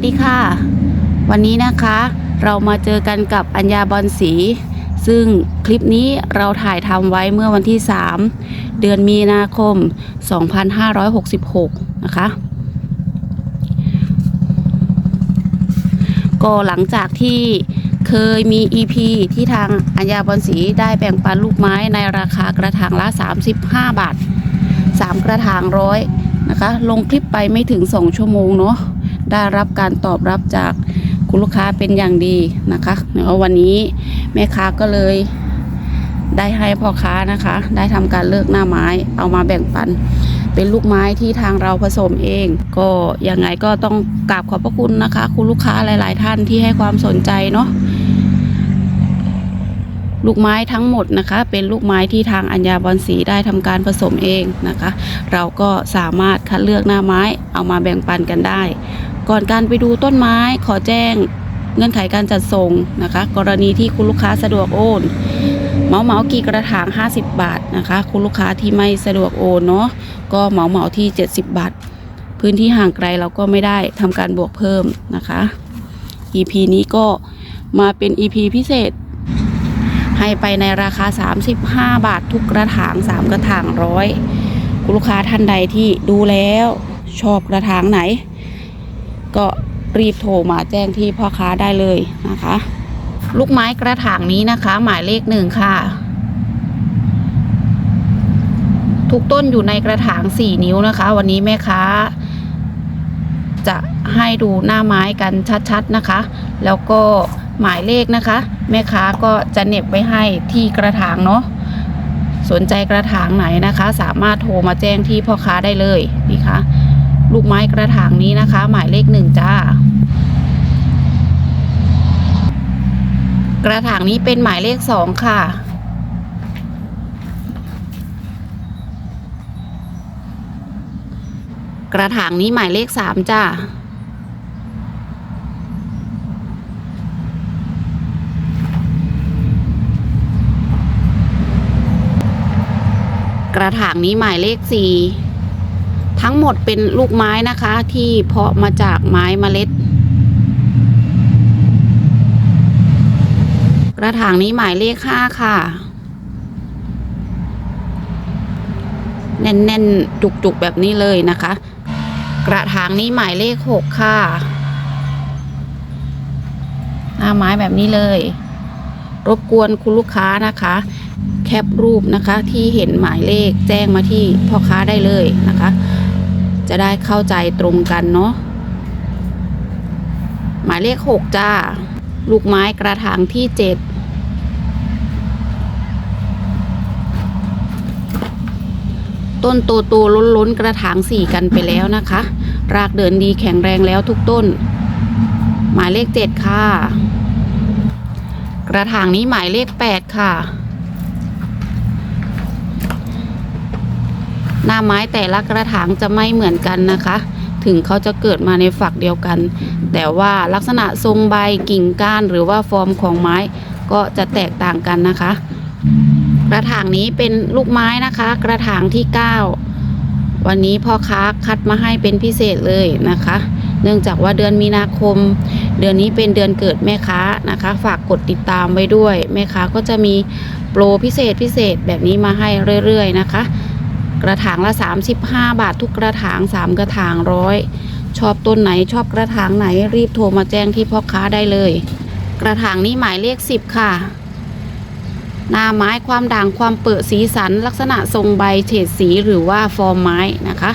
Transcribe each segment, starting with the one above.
วัสดีค่ะ วันนี้นะคะเรามาเจอกันกับอัญญาบอลสี ซึ่งคลิปนี้เราถ่ายทำไว้เมื่อวันที่ 3 เดือนมีนาคม 2566 นะคะ ก็หลังจากที่เคยมี EP ที่ทางอัญญาบอลสีได้แบ่งปันลูกไม้ในราคากระถางละ 35 บาท 3 กระถางร้อยนะคะ ลงคลิปไปไม่ถึง 2 ชั่วโมงเนาะ ได้รับการตอบรับจากคุณลูกค้าเป็นอย่างดีนะคะแล้ววันนี้แม่ค้าก็เลยได้ให้พ่อค้านะคะ ได้ทำการเลือกหน้าไม้เอามาแบ่งปัน เป็นลูกไม้ที่ทางเราผสมเอง ก็ยังไงก็ต้องกราบขอบพระคุณนะคะ คุณลูกค้าหลาย ๆ ท่านที่ให้ความสนใจเนาะ ลูกไม้ทั้งหมดนะคะ เป็นลูกไม้ที่ทางอัญญาบอลสีได้ทำการผสมเองนะคะ เราก็สามารถคัดเลือกหน้าไม้เอามาแบ่งปันกันได้ ก่อนการไปดูต้นไม้ขอแจ้งเงื่อนไขการจัดส่งนะคะ กรณีที่คุณลูกค้าสะดวกโอนเหมาเหมากี่กระถาง 50 บาทนะคะ คุณลูกค้าที่ไม่สะดวกโอนเนาะก็เหมาเหมาที่ 70 บาท พื้นที่ห่างไกลเราก็ไม่ได้ทำการบวกเพิ่มนะคะ EP นี้ก็มาเป็น EP พิเศษ ให้ไปในราคา 35 บาททุกกระถาง 3 กระถางร้อยคุณลูกค้าท่านใดที่ดูแล้วชอบกระถางไหน ก็รีบโทรมาแจ้งที่พ่อค้าได้เลยนะคะ ลูกไม้กระถางนี้นะคะ หมายเลขหนึ่งค่ะ ทุกต้นอยู่ในกระถาง 4 นิ้วนะคะ วันนี้แม่ค้า จะให้ดูหน้าไม้กันชัดๆนะคะ แล้วก็ หมายเลขนะคะ แม่ค้าก็จะเน็บไว้ให้ที่กระถางเนาะสนใจกระถางไหนนะคะ สามารถโทรมาแจ้งที่พ่อค้าได้เลยนี่คะลูกไม้กระถางนี้นะคะ หมายเลขหนึ่งจ้ากระถางนี้เป็นหมายเลขสองค่ะ กระถางนี้หมายเลขสามจ้า กระถางนี้หมายเลขสี่ทั้งหมดเป็นลูกไม้นะคะ ที่เพาะมาจากไม้เมล็ด กระถางนี้หมายเลขห้าค่ะ แน่นๆ จุกๆ แบบนี้เลยนะคะ กระถางนี้หมายเลขหกค่ะ หน้าไม้แบบนี้เลย รบกวนคุณลูกค้านะคะ แคปรูปนะคะ ที่เห็นหมายเลขแจ้งมาที่พ่อค้าได้เลยนะคะ จะได้เข้าใจตรงกันเนาะหมายเลขหกจ้า ลูกไม้กระถางที่เจ็ดต้นโตโตล้นล้นกระถางสี่กันไปแล้วนะคะ รากเดินดีแข็งแรงแล้วทุกต้น หมายเลขเจ็ดค่ะ กระถางนี้หมายเลขแปดค่ะ หน้าไม้แต่ละกระถางจะไม่เหมือนกันนะคะ ถึงเขาจะเกิดมาในฝักเดียวกัน แต่ว่าลักษณะทรงใบกิ่งก้านหรือว่าฟอร์มของไม้ก็จะแตกต่างกันนะคะ กระถางนี้เป็นลูกไม้นะคะ กระถางที่ 9 วันนี้พ่อค้าคัดมาให้เป็นพิเศษเลยนะคะเนื่องจากว่าเดือนมีนาคม เดือนนี้เป็นเดือนเกิดแม่ค้านะคะ ฝากกดติดตามไว้ด้วย แม่ค้าก็จะมีโปรพิเศษพิเศษแบบนี้มาให้เรื่อยๆนะคะ กระถางละ 35 บาททุกกระถาง 3 กระถางร้อยชอบต้นไหนชอบกระถางไหนรีบโทรมาแจ้งที่พ่อค้าได้เลย กระถางนี้หมายเลข 10 ค่ะ หน้าไม้ความด่างความเปิดสีสัน ลักษณะทรงใบเฉดสีหรือว่าฟอร์มไม้นะคะ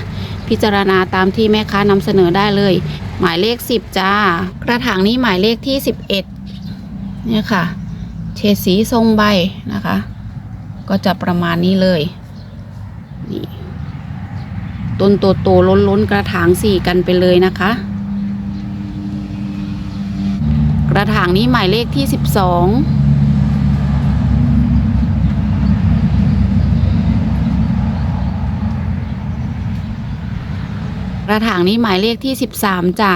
พิจารณาตามที่แม่ค้านำเสนอได้เลย หมายเลข 10 จ้า กระถางนี้หมายเลขที่ 11เนี่ยค่ะ เฉดสีทรงใบนะคะ ก็จะประมาณนี้เลย นี่ต้นโตโตล้นล้นกระถางสี่กันไปเลยนะคะ กระถางนี้หมายเลขที่สิบสองกระถางนี้หมายเลขที่สิบสามจ้ะ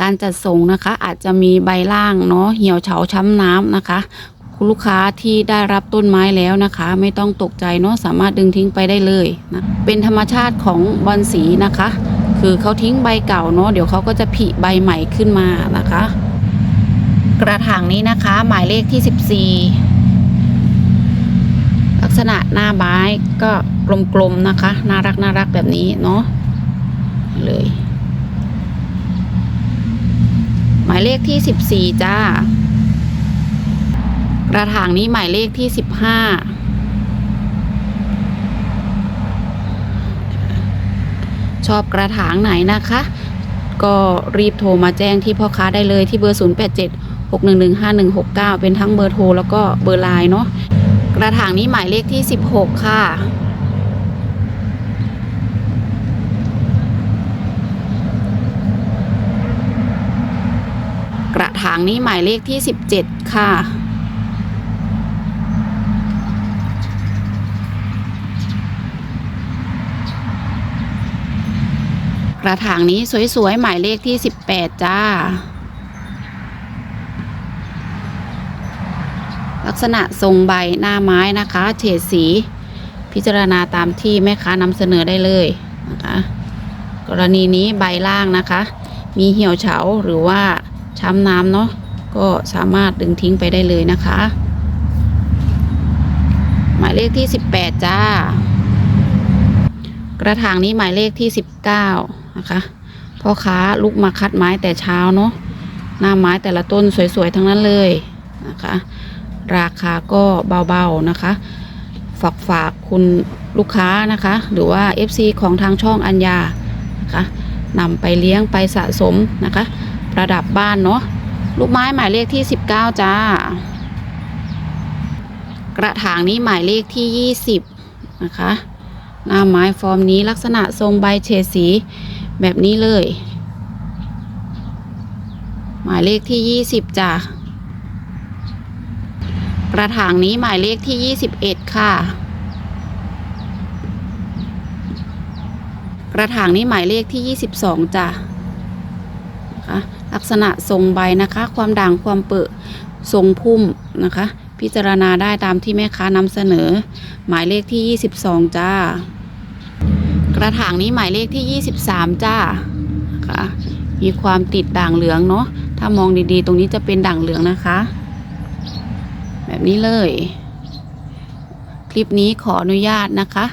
การจัดส่งนะคะ อาจจะมีใบล่างเนาะเหี่ยวเฉาช้ำน้ำนะคะ คุณลูกค้าที่ได้รับต้นไม้แล้วนะคะ ไม่ต้องตกใจเนาะสามารถดึงทิ้งไปได้เลยนะเป็นธรรมชาติของบอลสีนะคะ คือเขาทิ้งใบเก่าเนาะเดี๋ยวเขาก็จะผลิใบใหม่ขึ้นมานะคะ กระถางนี้นะคะ หมายเลขที่ 14 ลักษณะหน้าไม้ก็กลมๆนะคะ น่ารักน่ารักแบบนี้เนาะเลย หมายเลขที่ 14 จ้า กระถางนี้หมายเลขที่15ชอบกระถางไหนนะคะ ก็รีบโทรมาแจ้งที่พ่อค้าได้เลยที่เบอร์ 087 611 5169 เป็นทั้งเบอร์โทรแล้วก็เบอร์ไลน์เนาะกระถางนี้หมายเลขที่ 16 ค่ะ กระถางนี้หมายเลขที่ 17 ค่ะ กระถางนี้สวยๆ หมายเลขที่18จ้า ลักษณะทรงใบหน้าไม้นะคะ เฉดสี พิจารณาตามที่แม่ค้านำเสนอได้เลยนะคะกรณีนี้ใบล่างนะคะ มีเหี่ยวเฉาหรือว่าช้ำน้ำเนาะก็สามารถดึงทิ้งไปได้เลยนะคะ หมายเลขที่ 18 จ้า กระถางนี้หมายเลขที่ 19 นะคะพ่อค้าลุกมาคัดไม้แต่เช้าเนาะหน้าไม้แต่ละต้นสวยๆทั้งนั้นเลยนะคะ ราคาก็เบาๆนะคะ ฝากฝากคุณลูกค้านะคะ หรือว่า FC ของทางช่องอัญญานะคะนำไปเลี้ยงไปสะสมนะคะ ประดับบ้านเนาะลูกไม้หมายเลขที่ 19 จ้า กระถางนี้หมายเลขที่ 20 นะคะ หน้าไม้ฟอร์มนี้ลักษณะทรงใบเฉดสี แบบนี้เลย หมายเลขที่20จ้ะกระถางนี้หมายเลขที่21ค่ะ กระถางนี้หมายเลขที่22จ้ะนะคะลักษณะทรงใบนะคะ ความด่างความเปิดทรงพุ่มนะคะ พิจารณาได้ตามที่แม่ค้านำเสนอ หมายเลขที่ 22 จ้า กระถางนี้หมายเลขที่ 23 จ้าค่ะ มีความติดด่างเหลืองเนาะ ถ้ามองดีๆ ตรงนี้จะเป็นด่างเหลืองนะคะ แบบนี้เลย คลิปนี้ขออนุญาตนะคะ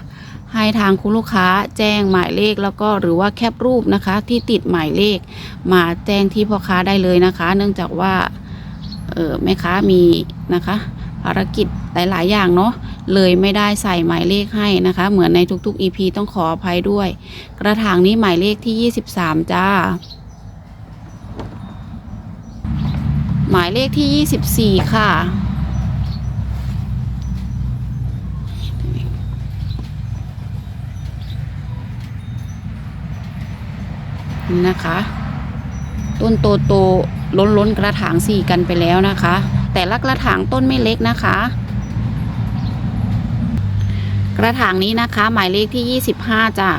ให้ทางคุณลูกค้าแจ้งหมายเลขแล้วก็หรือว่าแคปรูปนะคะ ที่ติดหมายเลข มาแจ้งที่พ่อค้าได้เลยนะคะ เนื่องจากว่าเออแม่ค้ามีนะคะ ภารกิจหลาย ๆ อย่างเนาะ เลยไม่ได้ใส่หมายเลขให้นะคะ เหมือนในทุกๆ EP ต้องขออภัยด้วย กระถางนี้หมายเลขที่ 23 จ้า หมายเลขที่ 24 ค่ะนี่นะคะ ต้นโตโตๆล้นล้นๆกระถางสี่กันไปแล้วนะคะ แต่ละกระถางต้นไม่เล็กนะคะ กระถางนี้นะคะ หมายเลขที่ยี่สิบห้าจ้ะ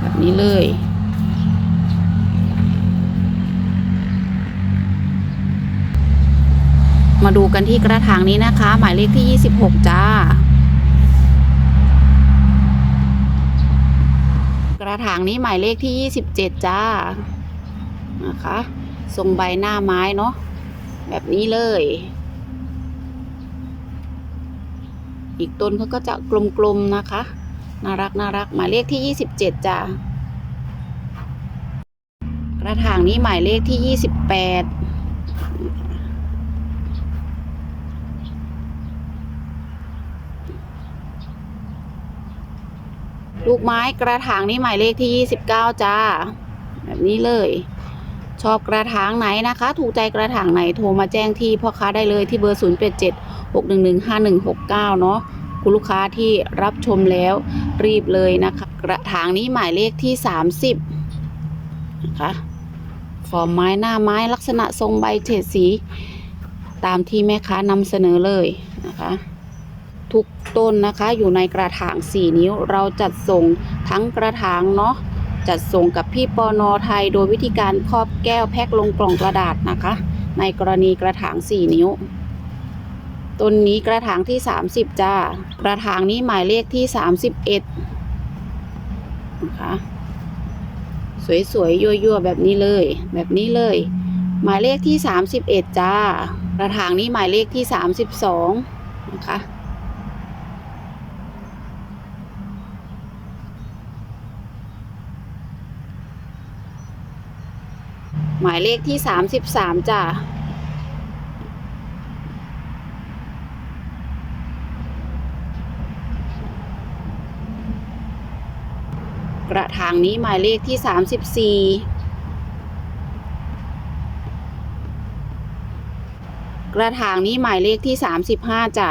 แบบนี้เลย มาดูกันที่กระถางนี้นะคะ หมายเลขที่ยี่สิบหกจ้ากระถางนี้หมายเลขที่ 27 จ้านะคะทรงใบหน้าไม้เนาะ แบบนี้เลย อีกต้นเขาก็จะกลมๆนะคะ น่ารักน่ารักหมายเลขที่ 27จ้ากระถางนี้หมายเลขที่ 28ลูกไม้กระถางนี้หมายเลขที่ 29 จ้า แบบนี้เลย ชอบกระถางไหนนะคะ ถูกใจกระถางไหนโทรมาแจ้งที่พ่อค้าได้เลยที่เบอร์ 0 8 7 6 1 1 5 1 6 9 เนาะคุณลูกค้าที่รับชมแล้วรีบเลยนะคะ กระถางนี้หมายเลขที่ 30นะคะฟอร์มไม้หน้าไม้ลักษณะทรงใบเฉดสี ตามที่แม่ค้านำเสนอเลยนะคะทุกต้นนะคะอยู่ในกระถาง 4 นิ้วเราจัดส่งทั้งกระถางเนาะ จัดส่งกับพี่ปอนอไทย โดยวิธีการครอบแก้วแพ็คลงกล่องกระดาษนะคะ ในกรณีกระถาง 4 นิ้วต้นนี้กระถางที่ 30 จ้า กระถางนี้หมายเลขที่ 31 นะคะ สวยๆ ยั่วๆ แบบนี้เลย แบบนี้เลย หมายเลขที่ 31 จ้า กระถางนี้หมายเลขที่ 32 นะคะ หมายเลขที่33จ้ากระถางนี้หมายเลขที่34กระถางนี้หมายเลขที่35จ้ะ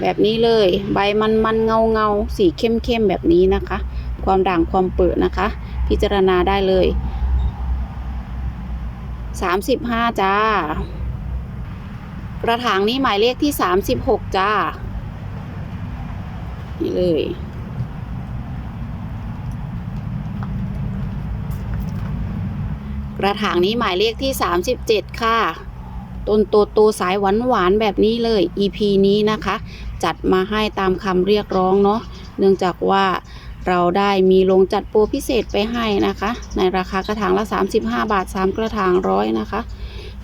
แบบนี้เลย ใบมันมันเงาเงาๆสีเข้มเข้มๆแบบนี้นะคะ ความด่างความเปิดนะคะ พิจารณาได้เลย35จ้ากระถางนี้หมายเลขที่36จ้า นี่เลยกระถางนี้หมายเลขที่ 37 ค่ะ ต้นโตโตสายหวานหวานแบบนี้เลย EP นี้นะคะ จัดมาให้ตามคำเรียกร้องเนาะ เนื่องจากว่า เราได้มีลงจัดโปรพิเศษไปให้นะคะ ในราคากระถางละ 35 บาท 3 กระถางร้อยนะคะ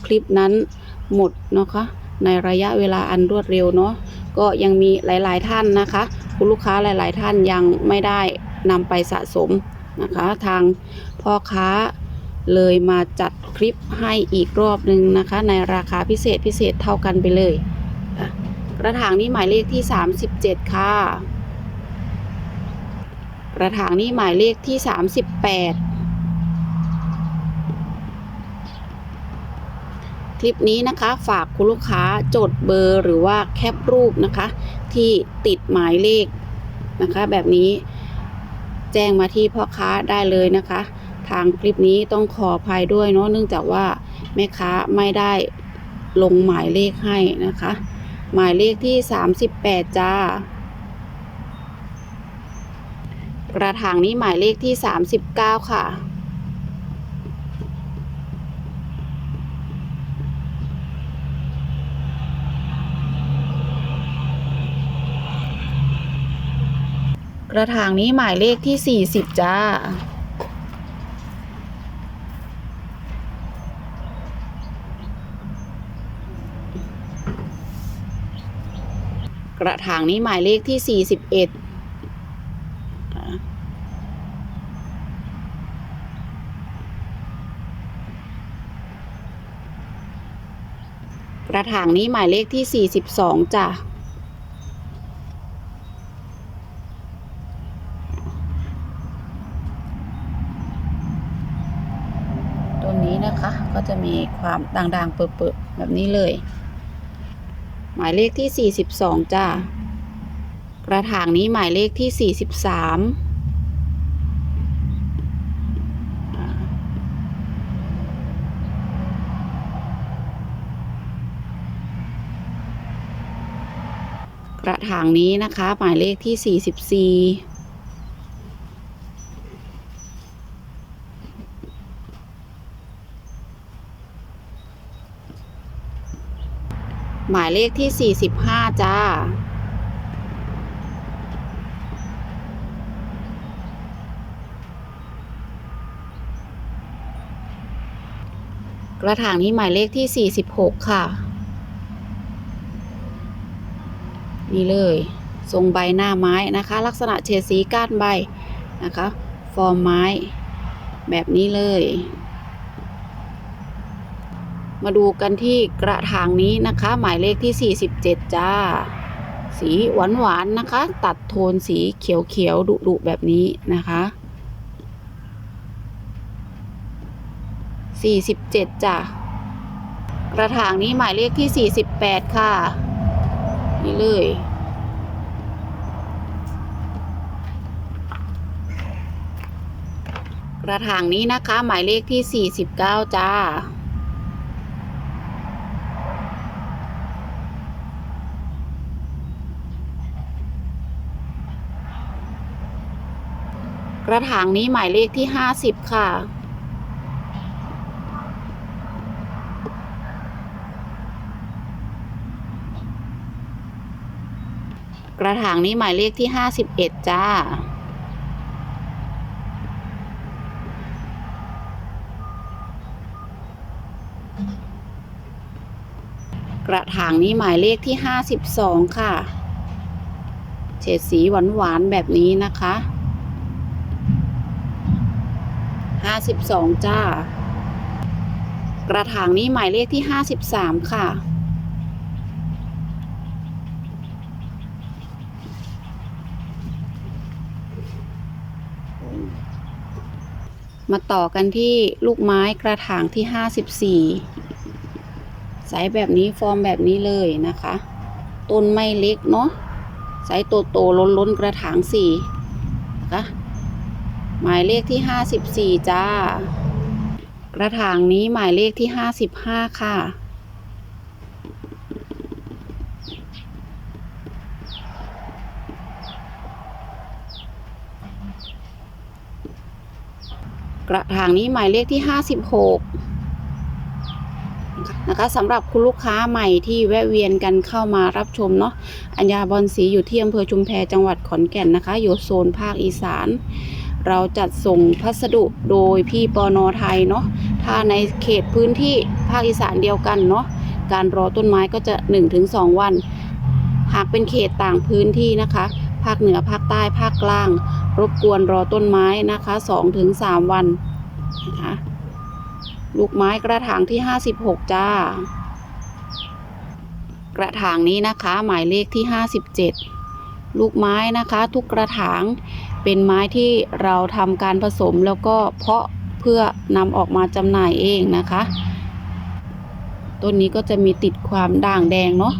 คลิปนั้นหมดนะคะ ในระยะเวลาอันรวดเร็วเนาะก็ยังมีหลาย ๆ ท่านนะคะ คุณลูกค้าหลาย ๆ ท่านยังไม่ได้นำไปสะสมนะคะ ทางพ่อค้าเลยมาจัดคลิปให้อีกรอบหนึ่งนะคะ ในราคาพิเศษพิเศษเท่ากันไปเลย กระถางนี้หมายเลขที่ 37 ค่ะ ระถางนี้หมายเลขที่ 38 คลิปนี้นะคะฝากคุณลูกค้าจดเบอร์หรือว่าแคปรูปนะคะ ที่ติดหมายเลขนะคะ แบบนี้แจ้งมาที่พ่อค้าได้เลยนะคะ ทางคลิปนี้ต้องขออภัยด้วยเนาะเนื่องจากว่าแม่ค้าไม่ได้ลงหมายเลขให้นะคะ หมายเลขที่ 38 จ้า กระถางนี้หมายเลขที่ 39 ค่ะ กระถางนี้หมายเลขที่ 40 จ้ากระถางนี้หมายเลขที่ 41อะก ระถางนี้หมายเลขที่ 42จ้ะตัวนี้นะคะก็จะมีความด่างๆ เปิดๆแบบนี้เลย หมายเลขที่ 42จ้ากระถางนี้หมายเลขที่ 43 กระถางนี้นะคะ หมายเลขที่ 44หมายเลขที่ 45 จ้า กระถางนี้หมายเลขที่ 46 ค่ะ นี่เลยทรงใบหน้าไม้นะคะ ลักษณะเฉดสีก้านใบนะคะ ฟอร์มไม้แบบนี้เลย มาดูกันที่กระถางนี้นะคะ หมายเลขที่ 47 จ้า สีหวานหวานๆนะคะ ตัดโทนสีเขียวเขียวดุดุแบบนี้นะคะ 47จ้ะกระถางนี้หมายเลขที่ 48 ค่ะ นี่เลยกระถางนี้นะคะ หมายเลขที่ 49 จ้า กระถางนี้หมายเลขที่ 50 ค่ะ กระถางนี้หมายเลขที่ห้าสิบเอ็ดจ้า กระถางนี้หมายเลขที่ห้าสิบสองค่ะ เฉดสีหวานหวานๆแบบนี้นะคะห้าสิบสองจ้า กระถางนี้หมายเลขที่ห้าสิบสามค่ะ มาต่อกันที่ลูกไม้กระถางที่ 54 สายแบบนี้ฟอร์มแบบนี้เลยนะคะ ต้นไม่เล็กเนาะสายโตโตล้นล้นกระถางสี่นะคะหมายเลขที่ 54 จ้า กระถางนี้หมายเลขที่ 55 ค่ะ ระถางนี้หมายเลขที่ห้าสิบหกนะคะสำหรับคุณลูกค้าใหม่ที่แวะเวียนกันเข้ามารับชมเนาะอัญญาบอลสีอยู่ที่อำเภอชุมแพจังหวัดขอนแก่นนะคะ อยู่โซนภาคอีสาน เราจัดส่งพัสดุโดยพี่ปอนอไทยเนาะถ้าในเขตพื้นที่ภาคอีสานเดียวกันเนาะการรอต้นไม้ก็จะ 1-2 วัน หากเป็นเขตต่างพื้นที่นะคะ ภาคเหนือภาคใต้ภาคกลาง รบกวนรอต้นไม้นะคะ2-3วันนะคะลูกไม้กระถางที่ 56 จ้า กระถางนี้นะคะหมายเลขที่ 57 ลูกไม้นะคะ ทุกกระถางเป็นไม้ที่เราทำการผสมแล้วก็เพาะเพื่อนำออกมาจำหน่ายเองนะคะต้นนี้ก็จะมีติดความด่างแดงเนาะ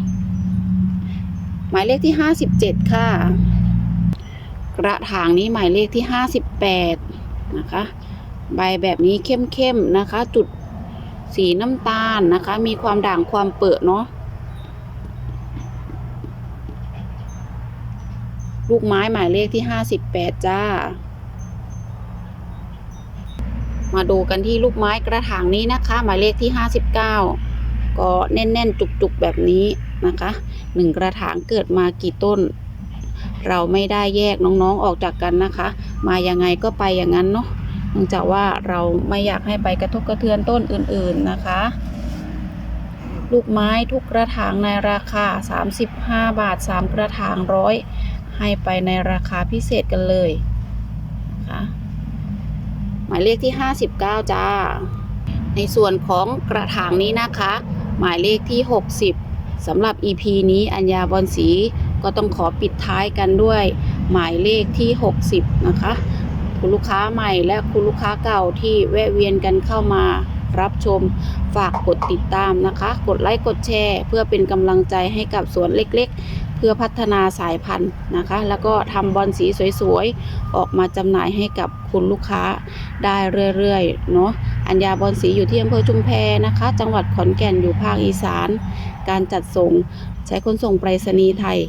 หมายเลขที่ 57 ค่ะ กระถางนี้หมายเลขที่ 58 นะคะ ใบแบบนี้เข้มๆนะคะ จุดสีน้ำตาลนะคะ มีความด่างความเปิดเนาะลูกไม้หมายเลขที่ 58 จ้า มาดูกันที่ลูกไม้กระถางนี้นะคะ หมายเลขที่ 59 ก็แน่นๆ จุกๆ แบบนี้นะคะหนึ่งกระถางเกิดมากี่ต้น เราไม่ได้แยกน้องๆออกจากกันนะคะ มายังไงก็ไปอย่างนั้นเนาะเนื่องจากว่าเราไม่อยากให้ไปกระทบกระเทือนต้นอื่นๆนะคะ ลูกไม้ทุกกระถางในราคา 35 บาท 3 กระถางร้อยให้ไปในราคาพิเศษกันเลยนะคะหมายเลขที่ 59 จ้า ในส่วนของกระถางนี้นะคะ หมายเลขที่ 60สำหรับ EP นี้อัญญาบอลสี ก็ต้องขอปิดท้ายกันด้วย หมายเลขที่ 60 นะคะ คุณลูกค้าใหม่และคุณลูกค้าเก่าที่แวะเวียนกันเข้ามารับชมฝากกดติดตามนะคะ กดไลค์กดแชร์ เพื่อเป็นกำลังใจให้กับสวนเล็กๆ เพื่อพัฒนาสายพันธุ์นะคะ แล้วก็ทำบอลสีสวยๆ ออกมาจำหน่ายให้กับคุณลูกค้าได้เรื่อยๆเนาะอัญญาบอลสีอยู่ที่อำเภอชุมแพนะคะ จังหวัดขอนแก่นอยู่ภาคอีสาน การจัดส่ง ใช้ขนส่งไปรษณีย์ไทย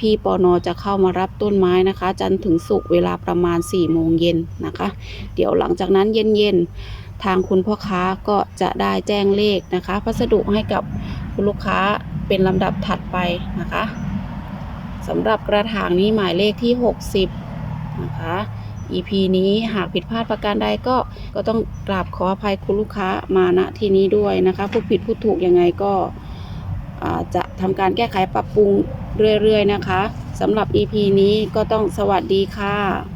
พี่ๆปอนอจะเข้ามารับต้นไม้นะคะ จันถึงศุกเวลาประมาณ4โมงเย็นนะคะ เดี๋ยวหลังจากนั้นเย็นๆ ทางคุณพ่อค้าก็จะได้แจ้งเลขนะคะ พัสดุให้กับคุณลูกค้าเป็นลำดับถัดไปนะคะสำหรับกระถางนี้หมายเลขที่ 60 นะคะ EP นี้หากผิดพลาดประการใดก็ก็ต้องกราบขออภัยคุณลูกค้ามาณที่นี้ด้วยนะคะ ผู้ผิดผู้ถูกยังไงก็ จะทำการแก้ไขปรับปรุงเรื่อยๆนะคะสำหรับ EP นี้ก็ต้องสวัสดีค่ะ